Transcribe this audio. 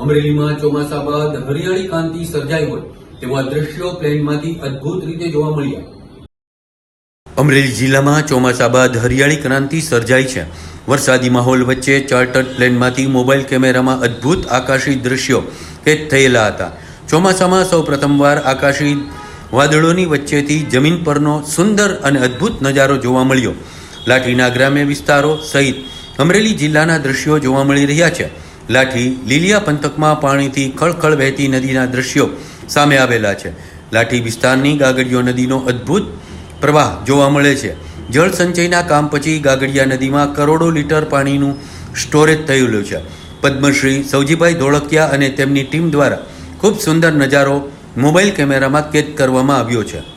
અમરેલીમાં ચોમાસા બાદ હરિયાળી કાંતિ સર્જાઈ હોય તેવા દ્રશ્યો પ્લેનમાંથી અદ્ભુત રીતે જોવા મળ્યા. અમરેલી જિલ્લામાં ચોમાસા બાદ હરિયાળી ક્રાંતિ સર્જાઈ છે. વરસાદી માહોલ વચ્ચે ચાર્ટર્ડ પ્લેનમાંથી મોબાઈલ કેમેરામાં અદ્ભુત આકાશી દ્રશ્યો કેદ થયેલા હતા. ચોમાસામાં સૌ પ્રથમવાર આકાશી વાદળોની વચ્ચેથી જમીન પરનો સુંદર અને અદ્ભુત નજારો જોવા મળ્યો. લાઠીના ગ્રામ્ય વિસ્તારો સહિત અમરેલી જિલ્લાના દ્રશ્યો જોવા મળી રહ્યા છે. લાઠી લીલિયા પંથકમાં પાણીથી ખળખળ વહેતી નદીના દ્રશ્યો સામે આવેલા છે. લાઠી વિસ્તારની ગાગડીયો નદીનો અદ્ભુત પ્રવાહ જોવા મળે છે. જળ સંચયના કામ પછી ગાગડિયા નદીમાં કરોડો લીટર પાણીનું સ્ટોરેજ થયેલું છે. પદ્મશ્રી સૌજીભાઈ ધોળકિયા અને તેમની ટીમ દ્વારા ખૂબ સુંદર નજારો મોબાઈલ કેમેરામાં કેદ કરવામાં આવ્યો છે.